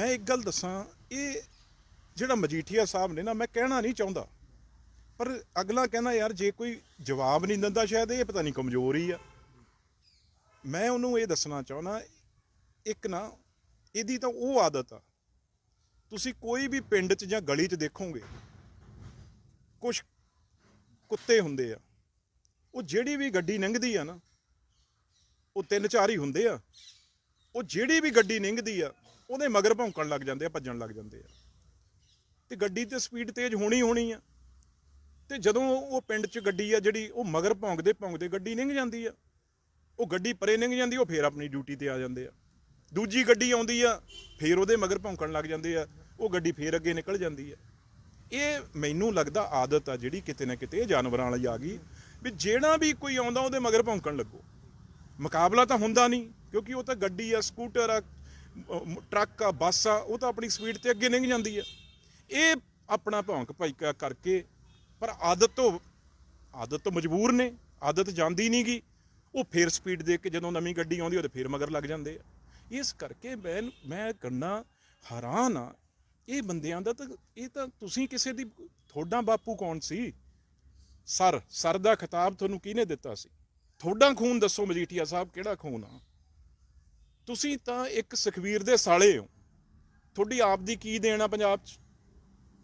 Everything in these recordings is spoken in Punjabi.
ਮੈਂ ਇੱਕ ਗੱਲ ਦੱਸਾਂ, ਇਹ ਜਿਹੜਾ ਮਜੀਠੀਆ ਸਾਹਿਬ ਨੇ ਨਾ, ਮੈਂ ਕਹਿਣਾ ਨਹੀਂ ਚਾਹੁੰਦਾ। ਪਰ ਅਗਲਾ ਕਹਿੰਦਾ, ਯਾਰ, ਜੇ ਕੋਈ ਜਵਾਬ ਨਹੀਂ ਦਿੰਦਾ ਸ਼ਾਇਦ, ਇਹ ਪਤਾ ਨਹੀਂ ਕਮਜ਼ੋਰ ਹੀ ਆ। ਮੈਂ ਉਹਨੂੰ ਇਹ ਦੱਸਣਾ ਚਾਹੁੰਦਾ, ਇੱਕ ਨਾ, ਇਹਦੀ ਤਾਂ ਉਹ ਆਦਤ ਆ। ਤੁਸੀਂ ਕੋਈ ਵੀ ਪਿੰਡ 'ਚ ਜਾਂ ਗਲੀ 'ਚ ਦੇਖੋਗੇ ਕੁਝ ਕੁੱਤੇ ਹੁੰਦੇ ਆ। ਉਹ ਜਿਹੜੀ ਵੀ ਗੱਡੀ ਲੰਘਦੀ ਆ ਨਾ, ਉਹ ਤਿੰਨ ਚਾਰ ਹੀ ਹੁੰਦੇ ਆ। ਉਹ ਜਿਹੜੀ ਵੀ ਗੱਡੀ ਲੰਘਦੀ ਆ ਉਹਦੇ ਮਗਰ ਭੌਂਕਣ ਲੱਗ ਜਾਂਦੇ ਆ, ਭੱਜਣ ਲੱਗ ਜਾਂਦੇ ਆ। ਤੇ ਗੱਡੀ ਤੇ ਸਪੀਡ ਤੇਜ਼ ਹੋਣੀ ਹੋਣੀ ਆ। ਤੇ ਜਦੋਂ ਉਹ ਪਿੰਡ 'ਚ ਗੱਡੀ ਆ ਜਿਹੜੀ, ਉਹ ਮਗਰ ਭੌਂਕਦੇ ਭੌਂਕਦੇ ਗੱਡੀ ਲੰਘ ਜਾਂਦੀ ਆ। ਉਹ ਗੱਡੀ ਪਰੇ ਲੰਘ ਜਾਂਦੀ, ਉਹ ਫੇਰ ਆਪਣੀ ਡਿਊਟੀ ਤੇ ਆ ਜਾਂਦੇ ਆ। ਦੂਜੀ ਗੱਡੀ ਆਉਂਦੀ ਆ, ਫੇਰ ਉਹਦੇ ਮਗਰ ਭੌਂਕਣ ਲੱਗ ਜਾਂਦੇ ਆ। ਉਹ ਗੱਡੀ ਫੇਰ ਅੱਗੇ ਨਿਕਲ ਜਾਂਦੀ ਆ। ਇਹ ਮੈਨੂੰ ਲੱਗਦਾ ਆਦਤ ਆ ਜਿਹੜੀ ਕਿਤੇ ਨਾ ਕਿਤੇ ਜਾਨਵਰਾਂ ਵਾਲੀ ਆ ਗਈ। ਵੀ ਜਿਹੜਾ ਵੀ ਕੋਈ ਆਉਂਦਾ, ਉਹਦੇ ਮਗਰ ਭੌਂਕਣ ਲੱਗੋ। ਮੁਕਾਬਲਾ ਤਾਂ ਹੁੰਦਾ ਨਹੀਂ, ਕਿਉਂਕਿ ਉਹ ਤਾਂ ਗੱਡੀ ਆ, ਸਕੂਟਰ ਆ ਟਰੱਕ ਆ, ਬੱਸ ਆ, ਉਹ ਤਾਂ ਆਪਣੀ ਸਪੀਡ ਤੇ ਅੱਗੇ ਲੰਘ ਜਾਂਦੀ ਆ। ਇਹ ਆਪਣਾ ਭੌਂਕ ਭਾਈਕਾ ਕਰਕੇ, ਪਰ ਆਦਤ ਤੋਂ ਆਦਤ ਤੋਂ ਮਜਬੂਰ ਨੇ, ਆਦਤ ਜਾਂਦੀ ਨਹੀਂ ਗੀ। ਉਹ ਫੇਰ ਸਪੀਡ ਦੇ ਕੇ ਜਦੋਂ ਨਵੀਂ ਗੱਡੀ ਆਉਂਦੀ ਉਹਦੇ ਫੇਰ ਮਗਰ ਲੱਗ ਜਾਂਦੇ ਆ। ਇਸ ਕਰਕੇ ਮੈਂ ਮੈਂ ਕਰਨਾ ਹੈਰਾਨ ਆ, ਇਹ ਬੰਦਿਆਂ ਦਾ ਤਾਂ, ਇਹ ਤਾਂ ਤੁਸੀਂ ਕਿਸੇ ਦੀ, ਤੁਹਾਡਾ ਬਾਪੂ ਕੌਣ ਸੀ? ਸਰ ਸਰ ਦਾ ਖਿਤਾਬ ਤੁਹਾਨੂੰ ਕਿਹਨੇ ਦਿੱਤਾ ਸੀ? ਤੁਹਾਡਾ ਖੂਨ ਦੱਸੋ ਮਜੀਠੀਆ ਸਾਹਿਬ, ਕਿਹੜਾ ਖੂਨ ਆ? ਤੁਸੀਂ ਤਾਂ ਇੱਕ ਸੁਖਵੀਰ ਦੇ ਸਾਲੇ ਹੋ। ਤੁਹਾਡੀ ਆਪ ਦੀ ਕੀ ਦੇਣ ਆ ਪੰਜਾਬ 'ਚ?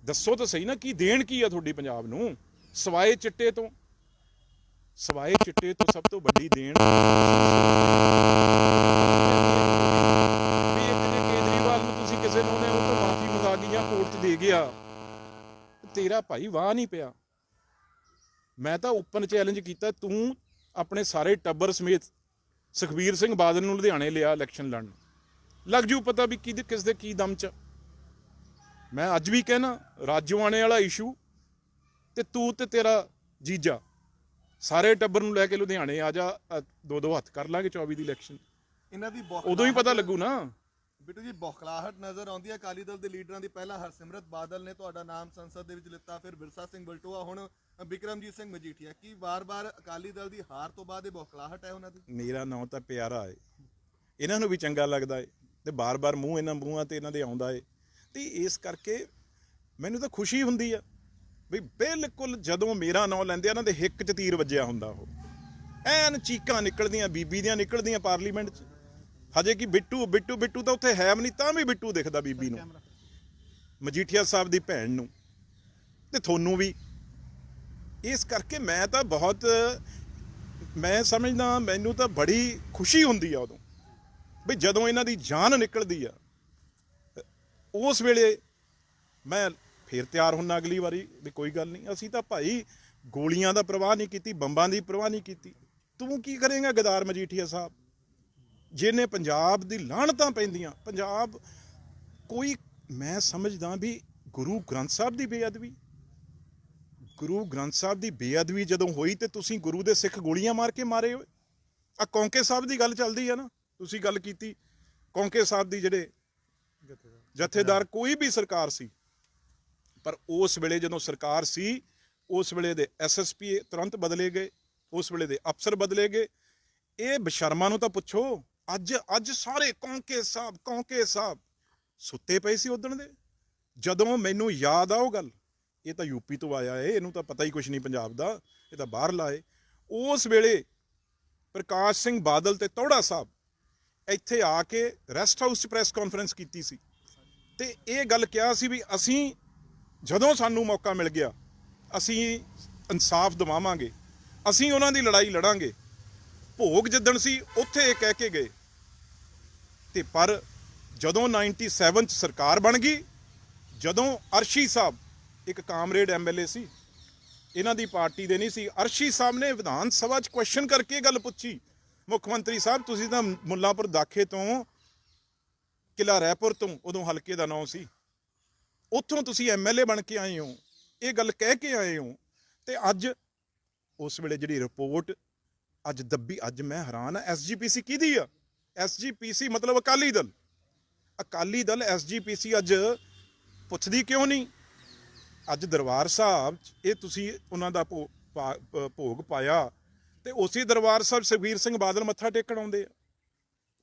ਦੱਸੋ ਤਾਂ ਸਹੀ ਨਾ, ਕੀ ਦੇਣ ਕੀ ਆ ਤੁਹਾਡੀ ਪੰਜਾਬ ਨੂੰ? ਸਵਾਏ ਚਿੱਟੇ ਤੋਂ। ਸਵਾਏ ਚਿੱਟੇ ਤੋਂ ਸਭ ਤੋਂ ਵੱਡੀ ਦੇਣ ਵੀ ਇੱਕ ਜੇ ਕੇਜਰੀਵਾਲ ਨੂੰ ਤੁਸੀਂ ਕਿਸੇ ਨੂੰ ਨੇ ਉਹ ਤੋਂ ਮਾਫੀ ਮੰਗਾ ਗਈ ਜਾਂ ਕੋਰਟ 'ਚ ਦੇ ਗਿਆ। ਤੇਰਾ ਭਾਈ ਵਾਹ ਨਹੀਂ ਪਿਆ। ਮੈਂ ਤਾਂ ਓਪਨ ਚੈਲੰਜ ਕੀਤਾ, ਤੂੰ ਆਪਣੇ ਸਾਰੇ ਟੱਬਰ ਸਮੇਤ ਸੁਖਬੀਰ ਸਿੰਘ ਬਾਦਲ ਨੂੰ ਲੁਧਿਆਣੇ ਲਿਆ ਇਲੈਕਸ਼ਨ ਲੜਨ। ਲੱਗ ਜੂ ਪਤਾ ਵੀ ਕਿਹਦੇ ਕਿਸ ਦੇ ਕੀ ਦਮ ਚ। ਮੈਂ ਅੱਜ ਵੀ ਕਹਿਣਾ ਰਾਜੋਆਣੇ ਵਾਲਾ ਇਸ਼ੂ ਤੇ ਤੂੰ ਤੇ ਤੇਰਾ ਜੀਜਾ ਸਾਰੇ ਟੱਬਰ ਨੂੰ ਲੈ ਕੇ ਲੁਧਿਆਣੇ ਆ ਜਾ ਦੋ ਦੋ ਹੱਥ ਕਰ ਲਾਂਗੇ 24 ਦੀ ਇਲੈਕਸ਼ਨ ਇਹਨਾਂ ਦੀ ਉਦੋਂ ਹੀ ਪਤਾ ਲੱਗੂ ਨਾ। ਬਿੱਟੂ ਜੀ ਬੌਖਲਾਹਟ ਨਜ਼ਰ ਆਉਂਦੀ ਹੈ। ਅਕਾਲੀ ਦਲ ਦੇ ਲੀਡਰਾਂ ਦੀ ਪਹਿਲਾਂ ਹਰਸਿਮਰਤ ਬਾਦਲ ਨੇ ਤੁਹਾਡਾ ਨਾਮ ਸੰਸਦ ਦੇ ਵਿੱਚ ਲਿੱਤਾ ਫਿਰ ਬਿਰਸਾ ਸਿੰਘ ਬਲਟੋਆ ਹੁਣ ਬਿਕਰਮਜੀਤ ਸਿੰਘ ਮਜੀਠੀਆ, ਕੀ ਵਾਰ-ਵਾਰ ਅਕਾਲੀ ਦਲ ਦੀ ਹਾਰ ਤੋਂ ਬਾਅਦ ਇਹ ਬੌਖਲਾਹਟ ਹੈ ਉਹਨਾਂ ਦੀ? ਮੇਰਾ ਨਾਂ ਤਾਂ ਪਿਆਰਾ ਏ। ਇਹਨਾਂ ਨੂੰ ਵੀ ਚੰਗਾ ਲੱਗਦਾ ਏ ਤੇ ਬਾਰ-ਬਾਰ ਮੂੰਹ ਇਹਨਾਂ ਮੂੰਹਾਂ ਤੇ ਇਹਨਾਂ ਦੇ ਆਉਂਦਾ ਏ। ਤੇ ਇਸ ਕਰਕੇ ਮੈਨੂੰ ਤਾਂ ਖੁਸ਼ੀ ਹੁੰਦੀ ਆ ਵੀ ਬਿਲਕੁਲ ਜਦੋਂ ਮੇਰਾ ਨਾਂ ਲੈਂਦੇ ਆ, ਇਹਨਾਂ ਦੇ ਹਿੱਕ 'ਚ ਤੀਰ ਵੱਜਿਆ ਹੁੰਦਾ ਉਹ। ਐਨ ਚੀਕਾਂ ਨਿਕਲਦੀਆਂ ਬੀਬੀ ਦੀਆਂ ਨਿਕਲਦੀਆਂ ਪਾਰਲੀਮੈਂਟ 'ਚ। ਹਜੇ ਕਿ ਬਿੱਟੂ ਬਿੱਟੂ ਬਿੱਟੂ ਤਾਂ ਉੱਥੇ ਹੈ ਵੀ ਨਹੀਂ, ਤਾਂ ਵੀ ਬਿੱਟੂ ਦਿਖਦਾ ਬੀਬੀ ਨੂੰ। ਮਜੀਠੀਆ ਸਾਹਿਬ ਦੀ ਭੈਣ ਨੂੰ ਤੇ ਤੁਹਾਨੂੰ ਵੀ। ਇਸ ਕਰਕੇ ਮੈਂ ਤਾਂ ਬਹੁਤ, ਮੈਂ ਸਮਝਦਾ ਮੈਨੂੰ ਤਾਂ ਬੜੀ ਖੁਸ਼ੀ ਹੁੰਦੀ ਆ ਉਦੋਂ, ਵੀ ਜਦੋਂ ਇਹਨਾਂ ਦੀ ਜਾਨ ਨਿਕਲਦੀ ਆ, ਉਸ ਵੇਲੇ ਮੈਂ ਫੇਰ ਤਿਆਰ ਹੁੰਨਾ ਅਗਲੀ ਵਾਰੀ, ਵੀ ਕੋਈ ਗੱਲ ਨਹੀਂ, ਅਸੀਂ ਤਾਂ ਭਾਈ ਗੋਲੀਆਂ ਦਾ ਪ੍ਰਵਾਹ ਨਹੀਂ ਕੀਤੀ, ਬੰਬਾਂ ਦੀ ਪ੍ਰਵਾਹ ਨਹੀਂ ਕੀਤੀ। ਤੂੰ ਕੀ ਕਰੇਂਗਾ ਗਦਾਰ ਮਜੀਠੀਆ ਸਾਹਿਬ? ਜਿਹਨੇ ਪੰਜਾਬ ਦੀ ਲਾਹਣਤਾਂ ਪੈਂਦੀਆਂ, ਪੰਜਾਬ ਕੋਈ, ਮੈਂ ਸਮਝਦਾ ਵੀ ਗੁਰੂ ਗ੍ਰੰਥ ਸਾਹਿਬ ਦੀ ਬੇਅਦਬੀ ਗੁਰੂ ਗ੍ਰੰਥ ਸਾਹਿਬ ਦੀ ਬੇਅਦਬੀ ਜਦੋਂ ਹੋਈ ਤੇ ਤੁਸੀਂ ਗੁਰੂ ਦੇ ਸਿੱਖ ਗੋਲੀਆਂ ਮਾਰ ਕੇ ਮਾਰੇ ਹੋਏ? ਆ ਕੌਂਕੇ ਸਾਹਿਬ ਦੀ ਗੱਲ ਚੱਲਦੀ ਆ ਨਾ, ਤੁਸੀਂ ਗੱਲ ਕੀਤੀ। ਕੌਂਕੇ ਸਾਹਿਬ ਦੀ ਜਿਹੜੇ ਜਥੇਦਾਰ ਕੋਈ ਵੀ ਸਰਕਾਰ ਸੀ, ਪਰ ਉਸ ਵੇਲੇ ਜਦੋਂ ਸਰਕਾਰ ਸੀ, ਉਸ ਵੇਲੇ ਦੇ ਐਸਐਸਪੀ ਤੁਰੰਤ ਬਦਲੇ ਗਏ, ਉਸ ਵੇਲੇ ਦੇ ਅਫਸਰ ਬਦਲੇ ਗਏ। ਇਹ ਬਸ਼ਰਮਾ ਨੂੰ ਤਾਂ ਪੁੱਛੋ, ਅੱਜ ਅੱਜ ਸਾਰੇ ਕੌਂਕੇ ਸਾਹਿਬ ਕੌਂਕੇ ਸਾਹਿਬ ਸੁੱਤੇ ਪਏ ਸੀ ਉਦਣ ਦੇ? ਜਦੋਂ ਮੈਨੂੰ ਯਾਦ ਆ ਉਹ ਗੱਲ ਇਹ ਤਾਂ ਯੂਪੀ ਤੋਂ ਆਇਆ ਏ, ਇਹਨੂੰ ਤਾਂ ਪਤਾ ਹੀ ਕੁਝ ਨਹੀਂ ਪੰਜਾਬ ਦਾ, ਇਹ ਤਾਂ ਬਾਹਰਲਾ ਏ ਉਸ ਵੇਲੇ ਪ੍ਰਕਾਸ਼ ਸਿੰਘ ਬਾਦਲ ਤੇ ਤੌੜਾ ਸਾਹਿਬ ਇੱਥੇ ਆ ਕੇ ਰੈਸਟ ਹਾਊਸ 'ਚ ਪ੍ਰੈਸ ਕਾਨਫਰੰਸ ਕੀਤੀ ਸੀ। ਤੇ ਇਹ ਗੱਲ ਕਿਹਾ ਸੀ ਵੀ ਅਸੀਂ ਜਦੋਂ ਸਾਨੂੰ ਮੌਕਾ ਮਿਲ ਗਿਆ, ਅਸੀਂ ਇਨਸਾਫ ਦਿਵਾਵਾਂਗੇ, ਅਸੀਂ ਉਹਨਾਂ ਦੀ ਲੜਾਈ ਲੜਾਂਗੇ। ਭੋਗ ਜਿੱਦਣ ਸੀ, ਉੱਥੇ ਇਹ ਕਹਿ ਕੇ ਗਏ। ਤੇ ਪਰ ਜਦੋਂ 97 ਚ ਸਰਕਾਰ ਬਣ ਗਈ, ਜਦੋਂ ਅਰਸ਼ੀ ਸਾਹਿਬ ਇੱਕ ਕਾਮਰੇਡ ਐਮਐਲਏ ਸੀ। ਇਹਨਾਂ ਦੀ ਪਾਰਟੀ ਦੇ ਨਹੀਂ ਸੀ। ਅਰਸ਼ੀ ਸਾਹਿਬ ਨੇ ਵਿਧਾਨ ਸਭਾ 'ਚ ਕੁਐਸਚਨ ਕਰਕੇ ਇਹ ਗੱਲ ਪੁੱਛੀ। ਮੁੱਖ ਮੰਤਰੀ ਸਾਹਿਬ, ਤੁਸੀਂ ਤਾਂ ਮੁੱਲਾਪੁਰ ਦਾਖੇ ਤੋਂ ਕਿਲਾ ਰਾਏਪੁਰ ਤੋਂ ਉਦੋਂ ਹਲਕੇ ਦਾ ਨਾਂ ਸੀ। ਉੱਥੋਂ ਤੁਸੀਂ ਐਮਐਲਏ ਬਣ ਕੇ ਆਏ ਹੋ। ਇਹ ਗੱਲ ਕਹਿ ਕੇ ਆਏ ਹੋ। ਤੇ ਅੱਜ ਉਸ ਵੇਲੇ ਜਿਹੜੀ ਰਿਪੋਰਟ ਅੱਜ ਦੱਬੀ, ਅੱਜ ਮੈਂ ਹੈਰਾਨ ਆ ਐਸਜੀਪੀਸੀ ਕਿਹਦੀ ਆ? ਐਸਜੀਪੀਸੀ ਮਤਲਬ ਅਕਾਲੀ ਦਲ। ਅਕਾਲੀ ਦਲ ਐਸਜੀਪੀਸੀ ਅੱਜ ਪੁੱਛਦੀ ਕਿਉਂ ਨਹੀਂ? ਅੱਜ ਦਰਬਾਰ ਸਾਹਿਬ 'ਚ ਇਹ ਤੁਸੀਂ ਉਹਨਾਂ ਦਾ ਭੋ- ਪਾ- ਭੋਗ ਪਾਇਆ ਤੇ ਉਸੇ ਦਰਬਾਰ ਸਾਹਿਬ ਸੁਖਬੀਰ ਸਿੰਘ ਬਾਦਲ ਮੱਥਾ ਟੇਕਣ ਆਉਂਦੇ ਆ।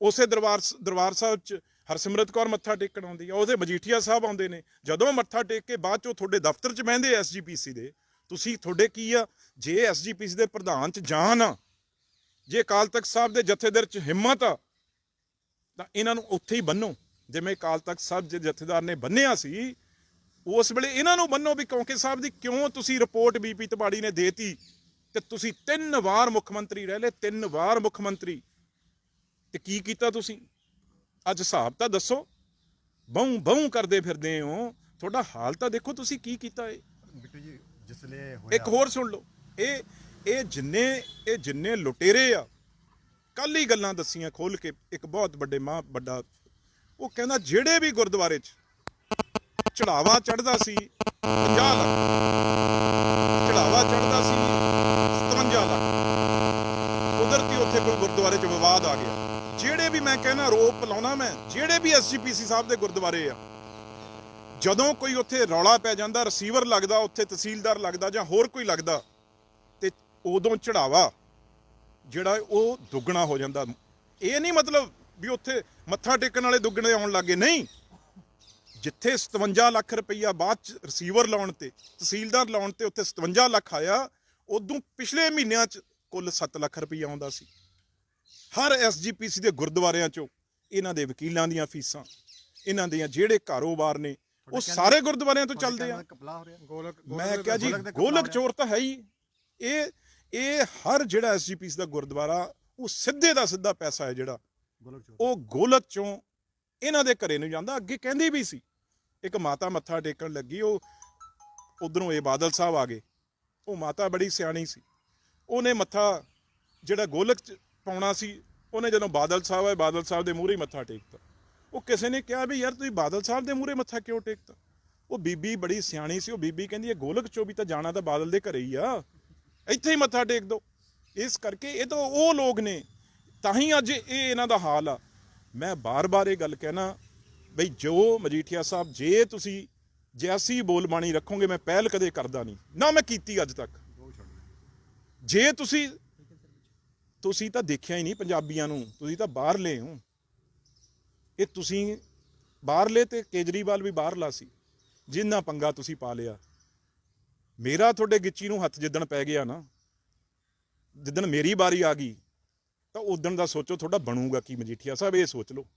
ਉਸੇ ਦਰਬਾਰ ਦਰਬਾਰ ਸਾਹਿਬ 'ਚ ਹਰਸਿਮਰਤ ਕੌਰ ਮੱਥਾ ਟੇਕਣ ਆਉਂਦੀ ਆ। ਉਹਦੇ ਮਜੀਠੀਆ ਸਾਹਿਬ ਆਉਂਦੇ ਨੇ। ਜਦੋਂ ਮੱਥਾ ਟੇਕ ਕੇ ਬਾਅਦ ਚੋਂ ਤੁਹਾਡੇ ਦਫ਼ਤਰ 'ਚ ਬਹਿੰਦੇ ਐਸਜੀਪੀਸੀ ਦੇ, ਤੁਸੀਂ ਤੁਹਾਡੇ ਕੀ ਆ? ਜੇ ਐਸਜੀਪੀਸੀ ਦੇ ਪ੍ਰਧਾਨ 'ਚ ਜਾਨ ਆ, ਜੇ ਅਕਾਲ ਤਖਤ ਸਾਹਿਬ ਦੇ ਜਥੇਦਾਰ 'ਚ ਹਿੰਮਤ ਆ, ਤਾਂ ਇਹਨਾਂ ਨੂੰ ਉੱਥੇ ਹੀ ਬੰਨੋ। ਜਿਵੇਂ ਅਕਾਲ ਤਖਤ ਸਾਹਿਬ ਦੇ ਜਥੇਦਾਰ ਨੇ ਬੰਨਿਆ ਸੀ ਉਸ ਵੇਲੇ ਇਹਨਾਂ ਨੂੰ ਬੰਨੋ ਵੀ ਕੌਂਕੇ ਸਾਹਿਬ ਦੀ ਕਿਉਂ ਤੁਸੀਂ ਰਿਪੋਰਟ ਬੀਪੀ ਤਬਾੜੀ ਨੇ ਦੇਤੀ ਤੇ ਤੁਸੀਂ ਤਿੰਨ ਵਾਰ ਮੁੱਖ ਮੰਤਰੀ ਰਹਿ ਲਏ ਤਿੰਨ ਵਾਰ ਮੁੱਖ ਮੰਤਰੀ। ਤੇ ਕੀ ਕੀਤਾ ਤੁਸੀਂ? ਅੱਜ ਹਿਸਾਬ ਤਾਂ ਦੱਸੋ। ਬਹੁ ਬਹੁ ਕਰਦੇ ਫਿਰਦੇ ਹੋ। ਤੁਹਾਡਾ ਹਾਲ ਤਾਂ ਦੇਖੋ ਤੁਸੀਂ ਕੀ ਕੀਤਾ ਏ। ਬਿੱਟੂ ਜੀ ਜਿਸਲੇ ਹੋਇਆ ਇੱਕ ਹੋਰ ਸੁਣ ਲਓ। ਇਹ ਇਹ ਜਿੰਨੇ ਇਹ ਜਿੰਨੇ ਲੁਟੇਰੇ ਆ ਕੱਲ ਹੀ ਗੱਲਾਂ ਦੱਸੀਆਂ ਖੋਲ ਕੇ ਇੱਕ ਬਹੁਤ ਵੱਡੇ ਮਾਂ ਵੱਡਾ ਉਹ ਕਹਿੰਦਾ ਜਿਹੜੇ ਵੀ ਗੁਰਦੁਆਰੇ 'ਚ ਚੜਾਵਾ ਚੜਦਾ ਸੀ 50 ਲੱਖ। ਚੜਾਵਾ ਚੜਦਾ ਸੀ 57 ਲੱਖ। ਕੁਦਰਤੀ ਉੱਥੇ ਕੋਈ ਗੁਰਦੁਆਰੇ 'ਚ ਵਿਵਾਦ ਆ ਗਿਆ। ਜਿਹੜੇ ਵੀ ਮੈਂ ਕਹਿੰਦਾ ਰੋਪ ਲਾਉਣਾ ਮੈਂ, ਜਿਹੜੇ ਵੀ ਐਸਜੀਪੀਸੀ ਸਾਹਿਬ ਦੇ ਗੁਰਦੁਆਰੇ ਆ, ਜਦੋਂ ਕੋਈ ਉੱਥੇ ਰੌਲਾ ਪੈ ਜਾਂਦਾ ਰਿਸੀਵਰ ਲੱਗਦਾ, ਉੱਥੇ ਤਹਿਸੀਲਦਾਰ ਲੱਗਦਾ ਜਾਂ ਹੋਰ ਕੋਈ ਲੱਗਦਾ, ਤੇ ਉਦੋਂ ਚੜਾਵਾ, ਜਿਹੜਾ ਉਹ ਦੁੱਗਣਾ ਹੋ ਜਾਂਦਾ। ਇਹ ਨਹੀਂ ਮਤਲਬ ਵੀ ਉੱਥੇ ਮੱਥਾ ਟੇਕਣ ਵਾਲੇ ਦੁੱਗਣੇ ਆਉਣ ਲੱਗੇ, ਨਹੀਂ। ਜਿੱਥੇ 57 ਲੱਖ ਰੁਪਈਆ ਬਾਅਦ ਚ ਰਿਸੀਵਰ ਲਾਉਣ ਤੇ ਤਹਿਸੀਲਦਾਰ ਲਾਉਣ ਤੇ ਉੱਥੇ 57 ਲੱਖ ਆਇਆ ਉਦੋਂ ਪਿਛਲੇ ਮਹੀਨਿਆਂ ਚ ਕੁੱਲ 7 ਲੱਖ ਰੁਪਈਆ ਆਉਂਦਾ ਸੀ। ਹਰ ਐਸਜੀਪੀਸੀ ਦੇ ਗੁਰਦੁਆਰਿਆਂ ਚੋਂ ਇਹਨਾਂ ਦੇ ਵਕੀਲਾਂ ਦੀਆਂ ਫੀਸਾਂ ਇਹਨਾਂ ਦੀਆਂ ਜਿਹੜੇ ਕਾਰੋਬਾਰ ਨੇ ਉਹ ਸਾਰੇ ਗੁਰਦੁਆਰਿਆਂ ਤੋਂ ਚੱਲਦੇ ਆ। ਮੈਂ ਕਿਹਾ ਜੀ ਗੋਲਕ ਦੇ ਚੋਰ ਤਾਂ ਹੈ ਹੀ। ਇਹ ਇਹ ਹਰ ਜਿਹੜਾ ਐਸਜੀਪੀਸ ਦਾ ਗੁਰਦੁਆਰਾ ਉਹ ਸਿੱਧੇ ਦਾ ਸਿੱਧਾ ਪੈਸਾ ਹੈ ਜਿਹੜਾ। ਉਹ ਗੋਲਕ ਚੋਂ ਇਹਨਾਂ ਦੇ ਘਰੇ ਨੂੰ ਜਾਂਦਾ ਅੱਗੇ ਕਹਿੰਦੀ ਵੀ ਸੀ ਇੱਕ ਮਾਤਾ ਮੱਥਾ ਟੇਕਣ ਲੱਗੀ, ਉਹ ਉਧਰੋਂ ਇਹ ਬਾਦਲ ਸਾਹਿਬ ਆ ਗਏ। ਉਹ ਮਾਤਾ ਬੜੀ ਸਿਆਣੀ ਸੀ। ਉਹਨੇ ਮੱਥਾ ਜਿਹੜਾ ਗੋਲਕ ਚ ਪਾਉਣਾ ਸੀ, ਉਹਨੇ ਜਦੋਂ ਬਾਦਲ ਸਾਹਿਬ ਆਏ, ਬਾਦਲ ਸਾਹਿਬ ਦੇ ਮੂਹਰੇ ਮੱਥਾ ਟੇਕਤਾ। ਉਹ ਕਿਸੇ ਨੇ ਕਿਹਾ ਵੀ, ਯਾਰ ਤੁਸੀਂ ਬਾਦਲ ਸਾਹਿਬ ਦੇ ਮੂਹਰੇ ਮੱਥਾ ਕਿਉਂ ਟੇਕਤਾ? ਉਹ ਬੀਬੀ ਬੜੀ ਸਿਆਣੀ ਸੀ। ਉਹ ਬੀਬੀ ਕਹਿੰਦੀ, ਇਹ ਗੋਲਕ ਚੋਂ ਵੀ ਤਾਂ ਜਾਣਾ ਤਾਂ ਬਾਦਲ ਦੇ ਘਰੇ ਹੀ ਆ। ਇੱਥੇ ਹੀ ਮੱਥਾ ਟੇਕ ਦੋ। ਇਸ ਕਰਕੇ ਇਹ ਤਾਂ ਉਹ ਲੋਕ ਨੇ। ਤਾਂ ਹੀ ਅੱਜ ਇਹ ਇਹਨਾਂ ਦਾ ਹਾਲ ਆ। ਮੈਂ ਬਾਰ-ਬਾਰ ਇਹ ਗੱਲ ਕਹਿਣਾ ਬਈ ਜੋ ਮਜੀਠੀਆ ਸਾਹਿਬ, ਜੇ ਤੁਸੀਂ ਜੈਸੀ ਬੋਲ ਬਾਣੀ ਰੱਖੋਗੇ, ਮੈਂ ਪਹਿਲ ਕਦੇ ਕਰਦਾ ਨਹੀਂ। ਨਾ ਮੈਂ ਕੀਤੀ ਅੱਜ ਤੱਕ। ਜੇ ਤੁਸੀਂ ਤੁਸੀਂ ਤਾਂ ਦੇਖਿਆ ਹੀ ਨਹੀਂ ਪੰਜਾਬੀਆਂ ਨੂੰ, ਤੁਸੀਂ ਤਾਂ ਬਾਹਰਲੇ ਹੋ। ਇਹ ਤੁਸੀਂ ਬਾਹਰਲੇ ਤੇ ਕੇਜਰੀਵਾਲ ਵੀ ਬਾਹਰਲਾ ਸੀ, ਜਿੰਨਾ ਪੰਗਾ ਤੁਸੀਂ ਪਾ ਲਿਆ। ਮੇਰਾ ਤੁਹਾਡੇ ਗਿੱਚੀ ਨੂੰ ਹੱਥ ਜਿੱਦਣ ਪੈ ਗਿਆ ਨਾ, ਜਿੱਦਣ ਮੇਰੀ ਵਾਰੀ ਆ ਗਈ, ਤਾਂ ਉਦਣ ਦਾ ਸੋਚੋ ਤੁਹਾਡਾ ਬਣੂਗਾ ਕੀ ਮਜੀਠੀਆ ਸਾਹਿਬ, ਇਹ ਸੋਚ ਲਓ।